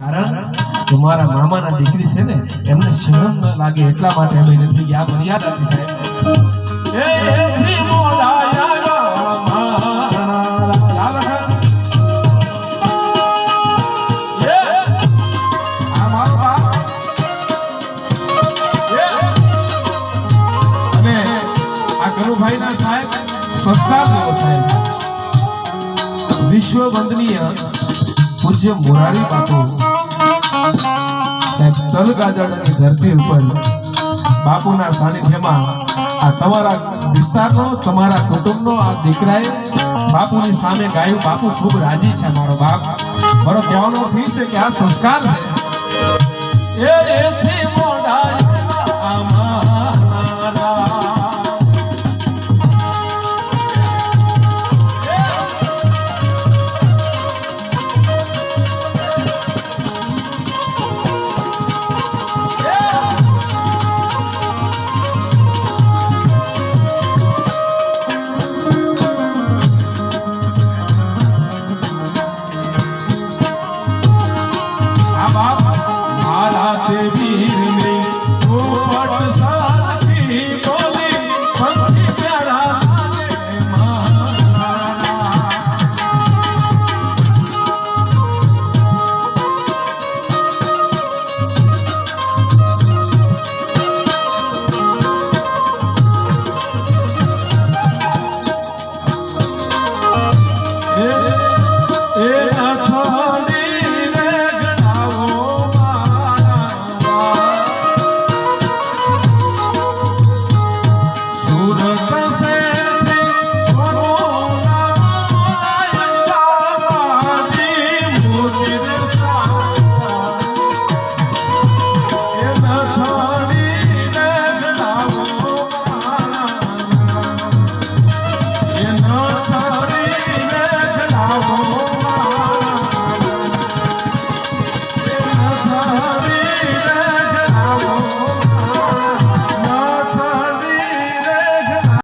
કારણ કે મારા મામાના દીકરી છે ને એમને શરમ ન લાગે એટલા માટે અમે નથી ગયા. મર્યાદા હતી સાહેબ. સાહેબ સંસ્કાર જેવો સાહેબ વિશ્વ વંદનીય પૂજ્ય મોરારી બાપુ. સાહેબ ધરતી ઉપર બાપુના સાનિધ્યમાં આ તમારા વિસ્તારનો, તમારા કુટુંબનો, આ દીકરાએ બાપુની સામે ગાયું. બાપુ ખૂબ રાજી છે, મારો બાપ. મારો કહેવાનો ફી છે કે આ સંસ્કાર છે. એ એથી મોઢા পৃথিবীর নেই